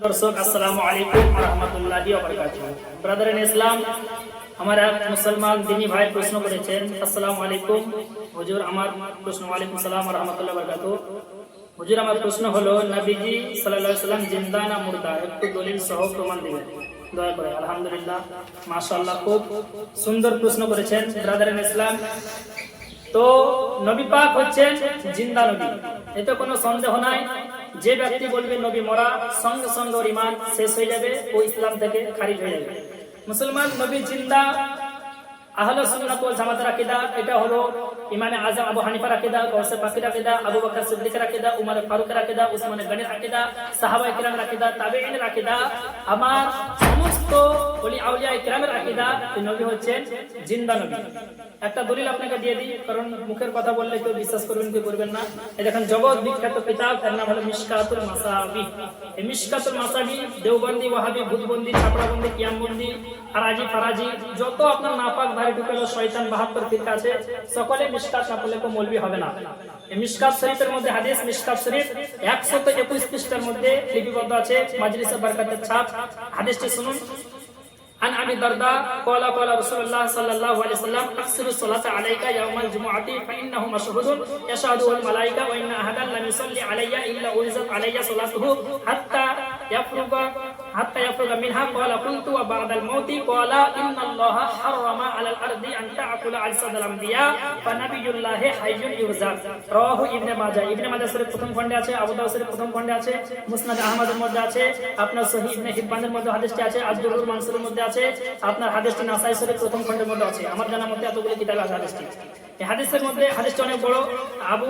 দর্শক, আসসালামু আলাইকুম রহমতুল্লাহি ব্রাদার ইন ইসলাম, আমার এক মুসলমান দিনী ভাই প্রশ্ন করেছেন, আসসালামু আলাইকুম। হুজুর, আমার প্রশ্ন, ওয়ালাইকুম সালাম রহমতুল্লাহ বরকাত হুজুর, আমার প্রশ্ন হলো, নবীজি সাল্লাল্লাহু আলাইহি সাল্লাম জিন্দা না মুর্দা? একটু দলিল সহ প্রমাণ দিবেন। দয়া করে, আলহামদুলিল্লাহ, মাশাআল্লাহ, খুব সুন্দর প্রশ্ন করেছেন ব্রাদার ইন ইসলাম। তো, নবী পাক হচ্ছেন জিন্দা নবী। এতে কোনো সন্দেহ নাই। যে ব্যক্তি বলবে নবী মরা, সঙ্গে সঙ্গে ওর ইমান শেষ হয়ে যাবে, ও ইসলাম থেকে খারিজ হয়ে যাবে। মুসলমান নবী জিন্দা একটা দলিল আপনাকে দিয়ে দিই, কারণ মুখের কথা বললে কেউ বিশ্বাস করবেন কি করবেন না। দেখেন, জগৎ বিখ্যাত কিতাব এর নাম হলো মিশকাতুল মাসাবি। এই মিশকাতুল মাসাবি, দেওবন্দি, ওয়াহাবি, ভূতবন্দি, ছাপড়াবন্দি, কিয়ামবন্দি ফারাজি ফারাজি যত আপনার নাপাক ভারী ঢুকালো শয়তান বাহাত্তর ফিরকা আছে সকলে মিশকাত না পড়লে কেউ মৌলবি হবে না এই মিশকাত শরীফের মধ্যে হাদিস মিশকাত শরীফ একশত একুশ পৃষ্ঠার মধ্যে লিপিবদ্ধ আছে মাজলিসে বরকতের ছাপ হাদিসটি শুনুন عن ابي الدرداء قال قال رسول الله صلى الله عليه وسلم اكثر الصلاه عليك يوم الجمعه فانه مشهود يشهده الملائكه وان احدا لم يصلي علي الا ارزت علي صلاته حتى يفرغ حتى يفرغ منها قال قلت وبعد الموت قال ان الله حرم على الارض ان تاكل اجساد الانبياء فنبي الله حي يرزق رواه ابن মাজাহ ইবনে মাজাহ শরীফ প্রথম খণ্ডে আছে আবু দাউদ শরীফ প্রথম খণ্ডে আছে মুসনাদ আহমদের মধ্যে আছে আপনার সহিহ ইবনে হিব্বানের মধ্যে হাদিসটি আছে আজদুরুল মানসুরের মধ্যে আছে আপনার হাদিসটি নাসাই শরীফ প্রথম খণ্ডের মধ্যে আছে আমার জানার মধ্যে এতগুলো কিতাব আছে হাদিসটি এই হাদিসের মধ্যে হাদিসটি অনেক বড় আবু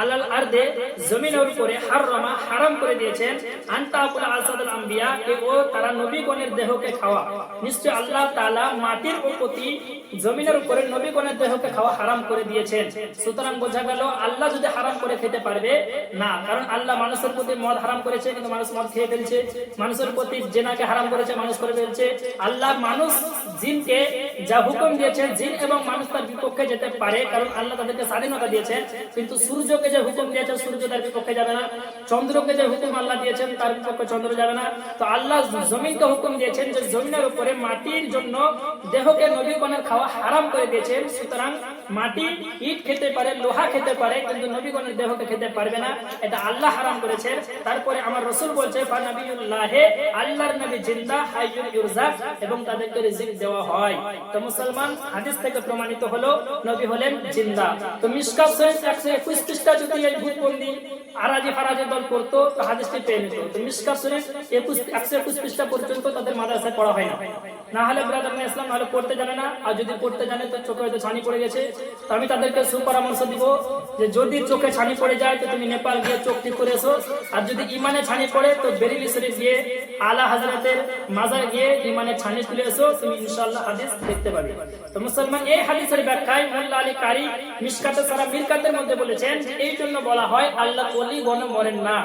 আলাল আরদে জমিনের উপরে হাররামা হারাম করে দিয়েছেন। আনতাকুলা আসাদুল ও তারা নবীগণের দেহকে খাওয়া। নিশ্চয় আল্লাহ তাআলা মাটির জমিনের উপরে নবীগণের দেহকে খাওয়া হারাম করে দিয়েছেন। সুতরাং বোঝা গেল, আল্লাহ যদি হারাম করে খেতে পারবে, না, কারণ আল্লাহ মানুষের প্রতি মদ হারাম করেছে, কিন্তু মানুষ মদ খেয়ে ফেলছে। মানুষের প্রতি জেনাকে হারাম করেছে, মানুষ করে ফেলছে। আল্লাহ মানুষ জিনকে যা হুকুম দিয়েছেন জিন এবং মানুষ তার বিপক্ষে যেতে পারে, কারণ আল্লাহ তাদেরকে স্বাধীনতা দিয়েছেন। কিন্তু সূর্যকে যে হুকুম দিয়েছেন, সূর্য তার বিপক্ষে যাবে না। চন্দ্রকে যে হুকুম আল্লাহ দিয়েছেন, তার বিপক্ষে চন্দ্র যাবে না। তো আল্লাহ জমিনকে হুকুম দিয়েছেন যে জমিনের উপরে মাটির জন্য দেহকে নবীগণের খাওয়া হারাম করে দিয়েছেন। সুতরাং মাটি ইট খেতে পারে, লোহা খেতে পারে, কিন্তু নবীগণের দেহকে খেতে পারবে না। এটা আল্লাহ হারাম করেছেন। তারপরে আমার রসুল বলছে আল্লাহর নবী জিন্দা হাইয়ুল ইরজাক এবং তাদেরকে রিজিক দেওয়া হয়। তো মুসলমান হাদিস থেকে প্রমাণিত হলো, নবী হলেন জিন্দা। তো মিশকাত শরীফ 121 পৃষ্ঠা আরাজি ফারাজি দল হাদিসটি পেয়ে নিত। মিশকাত শরীফ 21 121 পৃষ্ঠা পর্যন্ত তাদের মাদ্রাসায় পড়া হয় না। না হলে ব্রাদার ইসলাম পড়তে জানে না। আর যদি পড়তে জানে, তো চোখে হয়তো ছানি পড়ে গেছে। তো আমি তাদেরকে সুপরামর্শ দিব যে যদি চোখে ছানি পড়ে যায়, তো তুমি নেপাল গিয়ে চোখ ঠিক করে এসো। আর যদি ইমানে ছানি পড়ে, তো বেরিলি শরীফ গিয়ে আলা হাজরাতের মাজার গিয়ে ইমানে ছানি তুলে এসো, তুমি ইনশাআল্লাহ হাদিস দেখতে পাবে। তো মুসলমান, এই হাদিসের ব্যাখ্যায় মোল্লা আলী কারি মিশকাতে সারা মিরকাতের মধ্যে বলেছেন, এই জন্য বলা হয়, আল্লাহ ওলি গণ মরেন না।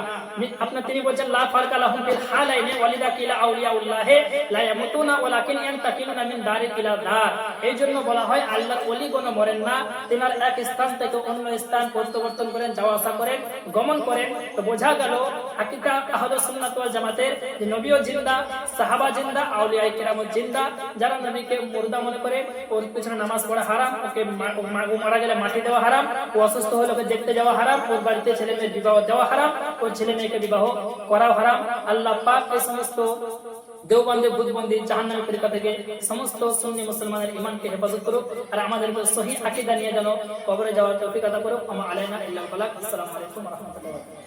আপনার তিনি বলছেন, লা ফারকা লাহুম ফিল হালাইনি, ওয়ালিদা কিলা আউলিয়াউল্লাহে, লা ইয়ামুতুনা, ওয়ালাকিন ইয়ানতাকিলুনা মিন দারিল ইলা দার। এই জন্য বলা হয়, আল্লাহ ওলি গণ মরেন না। তিনার এক স্থান থেকে অন্য স্থান পরিবর্তন করেন, যাওয়া আসা করেন, গমন করেন। তো বোঝা গেল হাকিকা আহলে সুন্নাত ওয়াল জামাতের যে নবীও জিন্দা, সাহাবা জিন্দা, আউলিয়া কিরাম জিন্দা। যারা নবীকে মুর্দা মনে করে, ওর পিছনে নামাজ পড়া হারাম, ওকে মাগু মারা গেলে মাটি দেওয়া হারাম, ও অসুস্থ হলে ওকে দেখতে যাওয়া হারাম, ওর বাড়িতে ছেলে মেয়ের বিবাহ দেওয়া হারাম, ওর ছেলে মেয়েকে বিবাহ করাও হারাম। আল্লাহ পাক এই সমস্ত দেওবন্দে বুধবন্দি জাহান্নামের তরিকা থেকে সমস্ত সুন্নি মুসলমানের ইমানকে হেফাজত করুক। আর আমাদেরকে সহি আকীদা নিয়ে যেন কবরে যাওয়ার তৌফিক আদা করুক। আমা আলাইনা বালাগ আসসালামু আলাইকুম ওয়া রাহমাতুল্লাহ